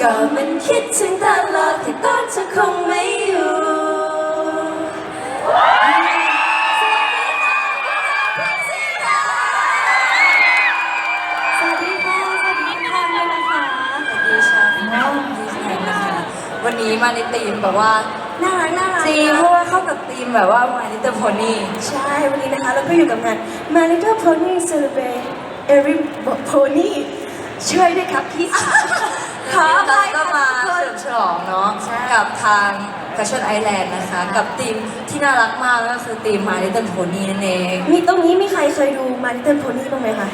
ก็มันคิดถึงตลอดแต่ตอนเธอคงไม่อยู่สวัสดีค่ะสวัสดีทุกท่านด้วยนะคะดีชาพี่น้องดีใจนะคะวันนี้มาในธีมแบบว่าน่ารักน่ารักธีมเพราะว่าเข้ากับธีมแบบว่า My Little Pony ใช่ วันนี้นะคะเราก็อยู่กับงาน My Little Pony Celebrate Every Pony ช่วยด้วยครับพี่สาวขออเราภัยก็ค่ะมาทุกคเฉนลิมฉลองเนาะใช่กับทาง Fashion Island นะคะ กับธีมที่น่ารักมากก็คือธีม My Little Pony นั่นเอง มีตรงนี้มีใครเคยดู My Little Pony บ้างไหมคะ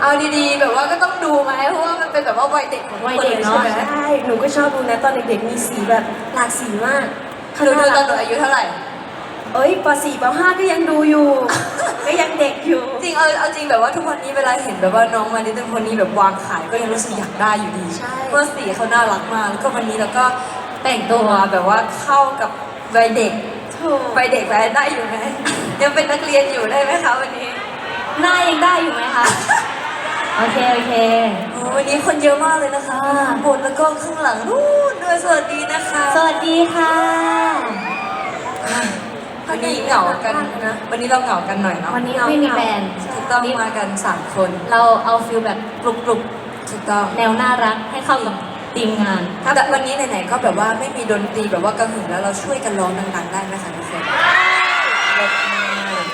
เอาดีๆ แบบว่าก็ต้องดูไหมเพราะว่ามันเป็นแบบว่าวัยเด็กของทุกคนเลยใช่ไหมใช่หนูก็ชอบดูนะตอนเด็กๆมีสีแบบหลากสีมากหนูดูตอนหนูอายุเท่าไหร่ เอ้ยป .4 ป .5 ก็ยังดูอยู่ ก็ยังเด็กอยู่ จริงเอาเอาจริงแบบว่าทุกวันนี้เวลาเห็นแบบว่าน้องมาลิตเติ้ลคนนี้แบบวางขายก็ยังรู้สึกอยากได้อยู่ดีใช่ เพราะสีเขาน่ารักมากแล้วก็วันนี้เราก็แต่งตัวแบบว่าเข้ากับวัยเด็กถูกวัยเด็กวัยได้อยู่ไหมยังเป็นนักเรียนอยู่ได้ไหมคะวันนี้ หน้ายังได้อยู่ไหมคะ โอเค โอเค โอ้วันนี้คนเยอะมากเลยนะคะบนแล้วก็ข้างหลังนู่นด้วยสวัสดีนะคะ สวัสดีค่ะ วันนี้เหงากันนะ วันนี้เราเหงากันหน่อยเนาะวันนี้ไม่มีแบรนด์ถูกต้องมากันสามคน เราเอาฟิลแบบกรุบกรุบถูกต้องแนวน่ารักให้เข้ากับทีมงานแต่วันนี้ไหนๆก็แบบว่าไม่มีดนตรีแบบว่ากระหึ่มแล้วเราช่วยกันร้องดังๆได้ไหมคะทุกคนเลิศมาก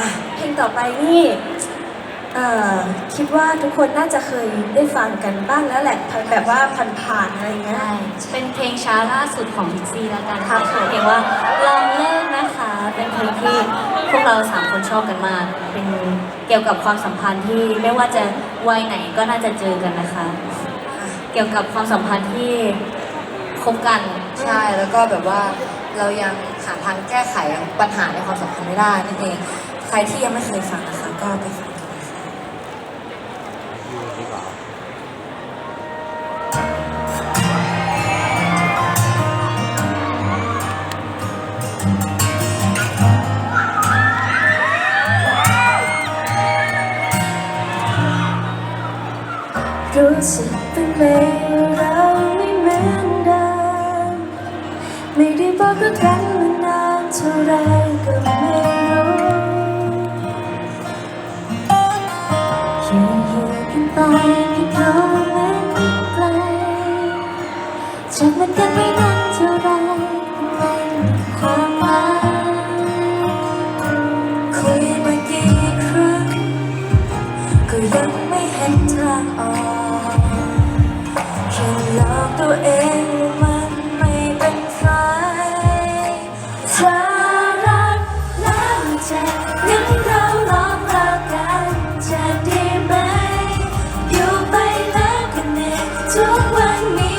อะเพลงต่อไปนี่เอ่อ คิดว่าทุกคนน่าจะเคยได้ฟังกันบ้างแล้วแหละแบบว่าผ่านๆอะไรเงี้ยใช่เป็นเพลงช้าล่าสุดของพิกซี่แล้วกันครัค่ะบชื่อเพลงว่าลองเลิกนะคะ เป็นเพลงที่พวกเราสามคนชอบกันมาก เป็นเกี่ยวกับความสัมพันธ์ที่ไม่ว่าจะวัยไหนก็น่าจะเจอกันนะคะ เกี่ยวกับความสัมพันธ์ที่คบกัน ใช่ แล้วก็แบบว่าเรายังหาทางแก้ไขปัญหาในความสัมพันธ์ไม่ได้นั่นเอง ใครที่ยังไม่เคยฟังนะคะก็ไปฟัง รู้สึกเป็นไหมว่าเราไม่เหมือนเดิมไม่ได้บอกรักกันมานานเท่าไรก็ไม่รู้อยู่อยู่กันไปก็ดูเหมือนไกลจากมันกันไม่ ทุกวันมี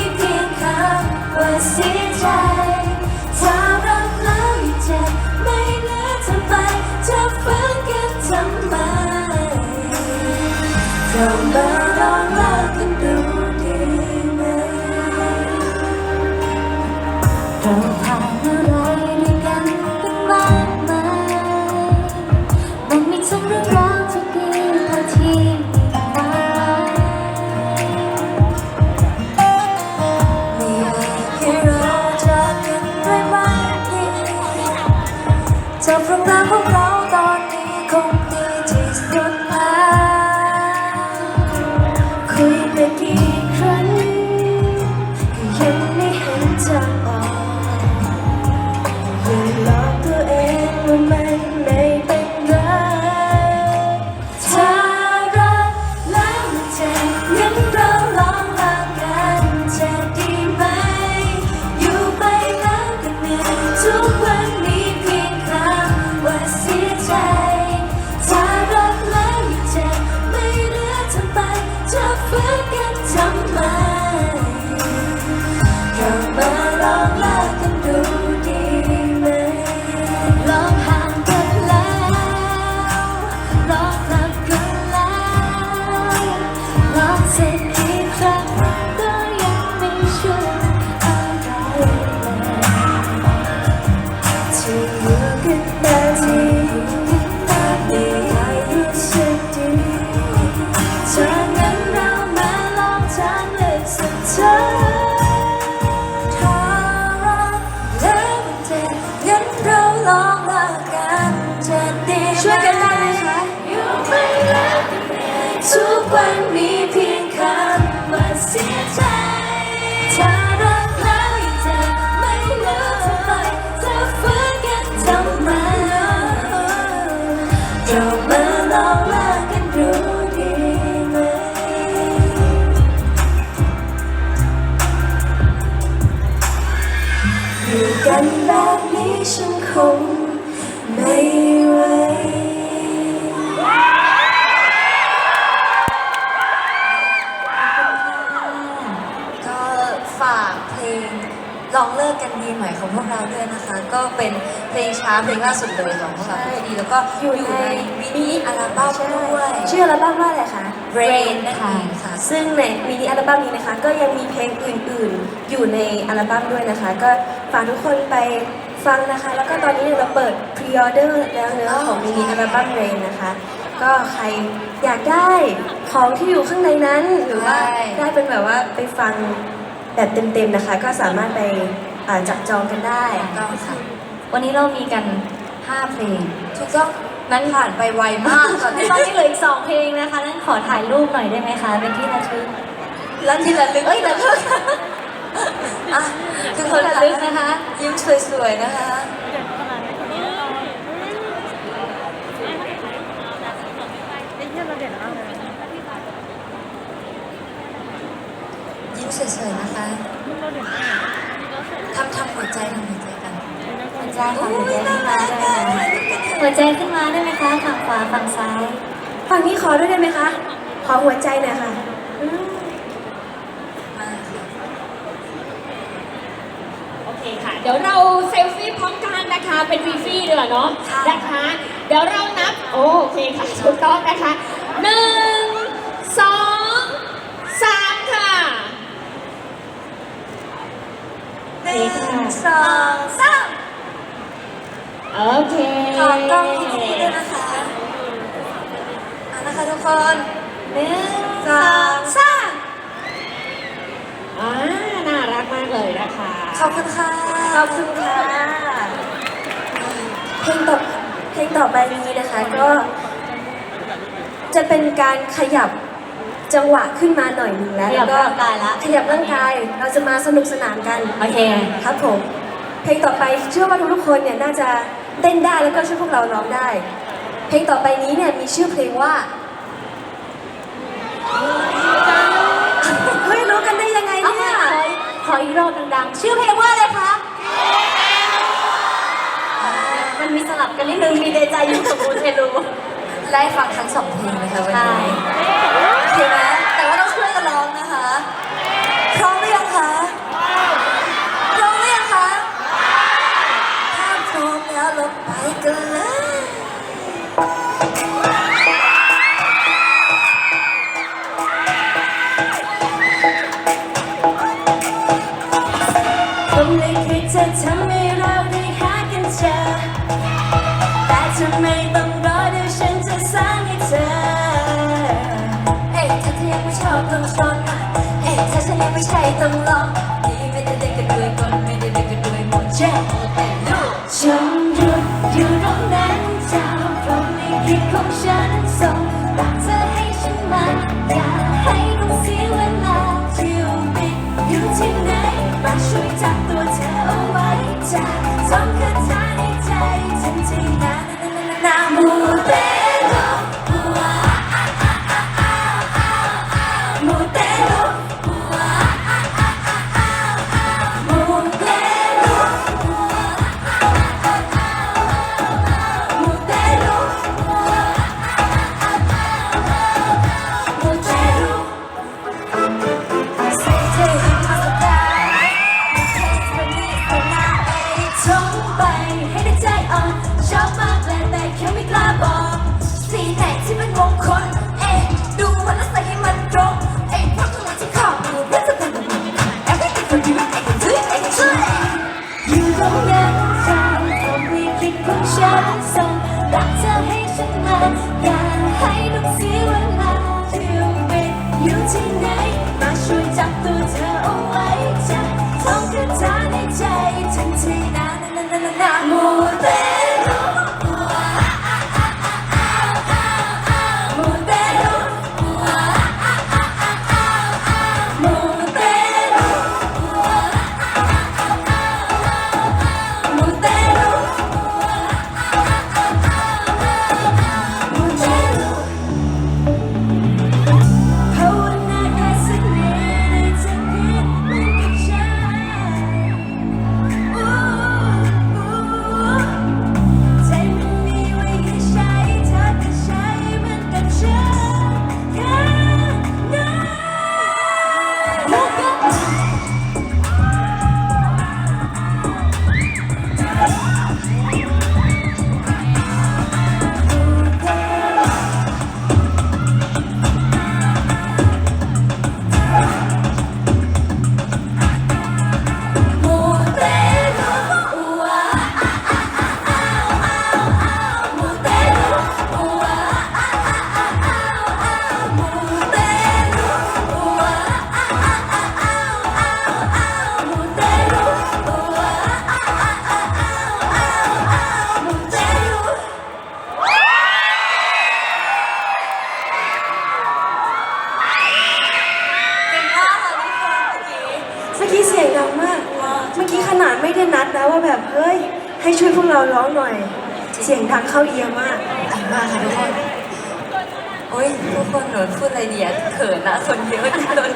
วันมีเพียง ลองเลิกกันดีใหม่ของพวกเราด้วยนะคะ ก็เป็นเพลงช้าเพลงล่าสุดเลยของพวกเราดีแล้วก็อยู่ในมินิอัลบั้มด้วยชื่ออัลบั้มว่าอะไรคะ Rain นั่นเองค่ะซึ่งในมินิอัลบั้มนี้นะคะ ก็ยังมีเพลงอื่นๆ อยู่ในอัลบั้มด้วยนะคะ ก็ฝากทุกคนไปฟังนะคะ แล้วก็ตอนนี้เราเปิดพรีออเดอร์แล้วเนื้อของมินิอัลบั้มเรนนะคะก็ใครอยากได้ของที่อยู่ข้างในนั้นหรือว่าใช่ได้เป็นแบบว่าไปฟัง แบบเต็มๆนะคะ ก็สามารถไปอ่าจับจองกันได้ต้องค่ะ วันนี้เรามีกัน 5 เพลงถูกต้องนั้นผ่านไปไวมากตอนนี้ตอนนี้เหลืออีก 2 เพลงนะคะนั่นขอถ่ายรูปหน่อยได้ไหมคะเป็นที่ระลึกแล้วที่ระลึกเอ้ยระลึกอะทุกคคนนระค่ะลึกนะคะ ยิ้มสวยๆนะคะ ยิ้มสวยๆนะคะ ทำทำหัวใจทำหัวใจกันหัวใจค่ะหัวใจขึ้นมาได้ไหมหัวใจขึ้นมาได้ไหมคะฝั่งขวาฝั่งซ้ายฝั่งนี้ขอด้วยได้ไหมคะขอหัวใจหน่อยค่ะมาค่ะโอเคค่ะ เดี๋ยวเราเซลฟี่พร้อมกันนะคะเป็นฟรีๆดีกว่าเนาะนะคะ เดี๋ยวเรานับโอเคค่ะถูกต้องนะคะหนึ่งสองสามค่ะ หนึ่งสองสามโอเคขอกล้องที่นี่ด้วยนะคะอะนะคะทุกคนหนึ่งสองสามอ่าน่ารักมากเลยนะคะ ขอบคุณค่ะขอบคุณค่ะเพลงต่อเพลงต่อไปนี้นะคะก็จะเป็นการขยับ จังหวะขึ้นมาหน่อยหนึ่งแล้วขยับแล้วก็ร่างกายละ ขยับร่างกายเราจะมาสนุกสนานกันโอเค ครับผมเพลงต่อไปเชื่อว่าทุกๆคนเนี่ยน่าจะเต้นได้แล้วก็ช่วยพวกเราร้องได้ เพลงต่อไปนี้เนี่ยมีชื่อเพลงว่าเฮ้ยรู้กันได้ยังไงเอาเนี่มายขออีกขออีกรอบดังๆ ชื่อเพลงว่าอะไรคะมันมีสลับกันนิดนึง มีเดจายูกับบูเทลูไล่ฟังทั้งสองเพลงเลยค่ะวันใช่ นี้ โอเคไหมแต่ว่าต้องช่วยกันร้องนะคะพร้อมหรือยังคะพร้อมหรือยังคะถ้าพร้อมแล้วเราไปกันเลย ไม่ใช่ต้องลอ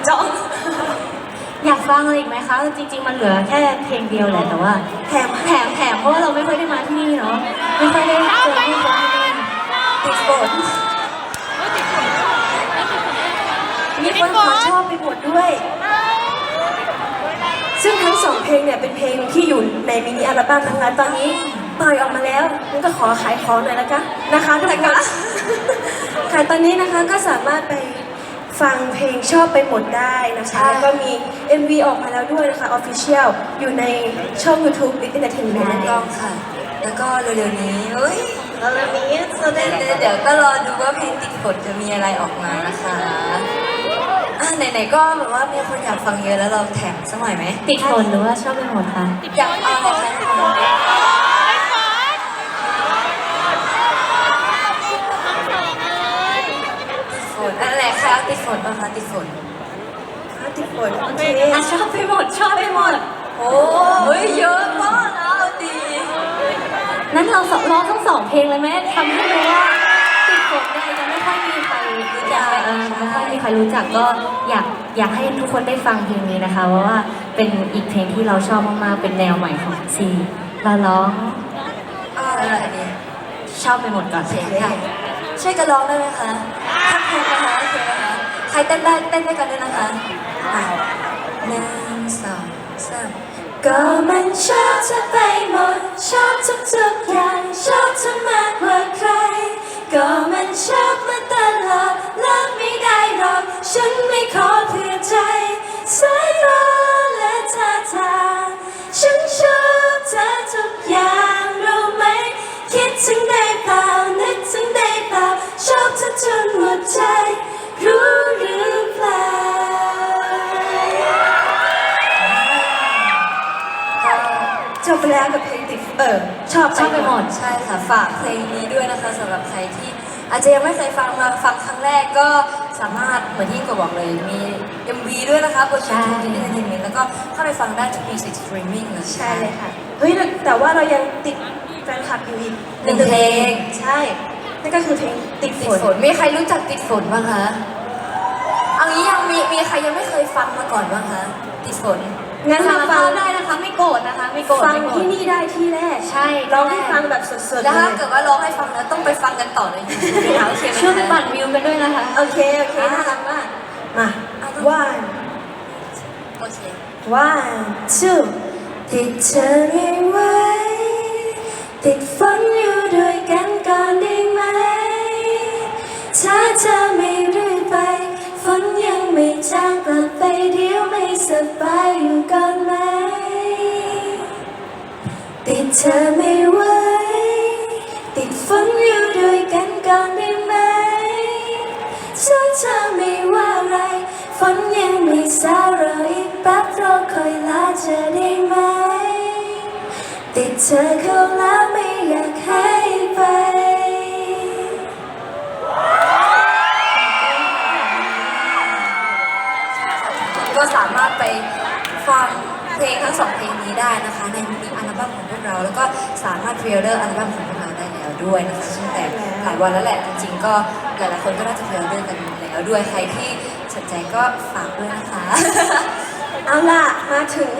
จ้อง อยากฟังอะไรอีกไหมคะ จริง ๆ มันเหลือแค่เพลงเดียวแหละแต่ว่าแถมแถมแถมเพราะว่าเราไม่ค่อยได้มาที่นี่เนาะไม่ค่อยได้เจอผู้คนที่นี่ติดฝนมีคนขอชอบไปหมดด้วย ซึ่งทั้งสองเพลงเนี่ยเป็นเพลงที่อยู่ในมินิอัลบั้มนะคะตอนนี้ปล่อยออกมาแล้วงั้นก็ขอขายของหน่อยละกันนะคะทุกคนค่ะตอนนี้นะคะก็สามารถไป ฟังเพลงชอบไปหมดได้นะคะ แล้วก็มี MV ออกมาแล้วด้วยนะคะ Official อยู่ในช่อง YouTube Big Entertainment นั่นเอต้องงค่ะ แล้วก็เร็วๆนี้เฮ้ยแล้ววันนี้จะได้เดี๋ยวเดี๋ยวก็รอดูว่าเพลงติดฝนจะมีอะไรออกมานะคะอะไหนๆก็แบบว่ามีคนอยากฟังเยอะแล้วเราแถมสักหน่อยไหมติดฝนหรือว่าชอบไปหมดคะอยากเอาอะไรคะติดฝนอะไรคะติดฝนป่ะคะติดฝน ติดฝนโอเค อะชอบไปหมดชอบไปหมด โอ้เฮ้ยเยอะมากนะเอาดี นั้นเราสองร้องทั้งสองเพลงเลยไหมทำให้รู้ว่าติดฝนเนี่ยยังไม่ค่อยมีใครรู้จักเออไม่ค่อยมีใค รรู้จักก็อยากอยากให้ทุกคนได้ฟังเพลงนี้นะคะเพราะว่าเป็นอีกเพลงที่เราชอบมากๆ เป็นแนวใหม่ของซีเราร้องเอาอะไรอันนี้ชอบไปหมดก่อนเพลงค่ะช่วยกันร้องได้ไหมคะทักเพลงนะคะโอเคนะคะใครเต้นได้เต้นด้วยกันด้วยนะคะอะหนึ่งสองสามก็มันชอบเธอไปหมด ชอบทุกๆอย่าง ชอบเธอมากกว่าใคร ก็มันชอบมาตลอด เพลงติดเออชอบชอบไปหมด ใช่ค่ะ ฝากเพลงนี้ด้วยนะคะสำหรับใครที่อาจจะยังไม่เคยฟังมาฟังครั้งแรกก็สามารถเหมือนที่กบอกเลยมี MV ด้วยนะคะบนใช่ช่องทีวีเอนเตอร์เทนเมนต์แล้วก็เข้าไปฟังได้ทุกมิวสิกสตรีมมิ่งเลยใช่เลยค่ะ เฮ้ย แต่ว่าเรายังติดแฟนคลับอยู่อีกหนึ่งเพลง ใช่ นั่นก็คือเพลงติดฝติดนฝนมีใครรู้จักติดฝนบ้างคะ เอางี้ยังมีมีใครยังไม่เคยฟังมาก่อนบ้างคะ ติดฝน งั้นสามาภาฟังพได้นะคะ ไม่โกรธนะคะ ไม่โกรธฟังไม่โกรธ ที่นี่ได้ที่แรกใช่ร้องให้ฟังแบบสดๆแล้วเลถ้ายเกิดว่าร้องให้ฟังแล้วต้องไปฟังกันต่อในยูทูบนะคะโอเคไหมช่วยไปคะปั่นวิวกันด้วยนะคะ โอเค โอเค น่ารักมาก มา one โอเค one two ติดเธอได้ไว้ติดฝันอยู่ ไม่จางกลับไปเดี๋ยวไม่สบายอยู่ก่อนไหม ติดเธอไม่ไหวติดฝนอยู่ด้วยกันก่อนได้ไหมถ้าเธอไม่ว่าอะไรฝนยังไม่สารออีกแป๊บรอคอยลาเธอได้ไหม ติดเธอเข้าแล้วไม่อยากให้ไป รถพรีออเดอร์อัลบั้มของพวกเราได้แล้วด้วยนะคะซึ่งแต่หลายวันแล้วแหละจริงๆก็หลายๆคนก็น่าจะพรีออเดอร์กันแล้วด้วยใครที่สนใจก็ฝากด้วยนะคะ เอาล่ะ มาถึง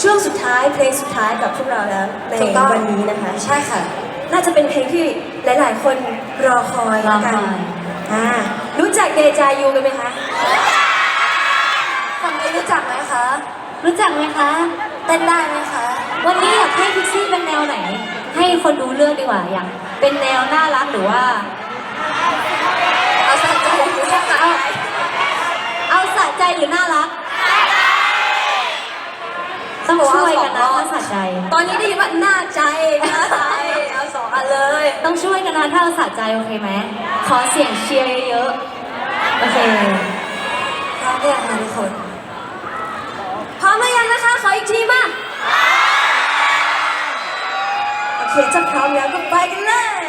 ช่วงสุดท้ายเพลงสุดท้ายกับพวกเราแล้วในถูกต้องวันนี้นะคะ ใช่ค่ะ น่าจะเป็นเพลงที่หลายๆ คนรอคอยรอกัคนอยอ่ารู้จักเดจายูกันไหมคะฝั่งนี้รู้จักไหมคะ รู้จักไหมคะเต้นได้ไหมคะ วันนี้อยากให้พิกซี่เป็นแนวไหน ให้คนดูเลือกดีกว่าอยากเป็นแนวน่ารักหรือว่า เอาสะใจหรือว่าเอาเอาสะใจหรือน่ารักต้องช่วยกันนะถ้าสะใจ ตอนนี้ได้ยินว่าหน้าใจหน้าใจเอาสองอันเลย ต้องช่วยกันนะถ้าเอาสะใจโอเคไหมขอเสียงเชียร์เยอะๆโอเคพร้อมหรือยังคะทุกคนพร้อมหรือยังนะคะขออีกทีมา เคถ้าพร้อมแล้วก็ไปกันเลย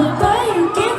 I'll buy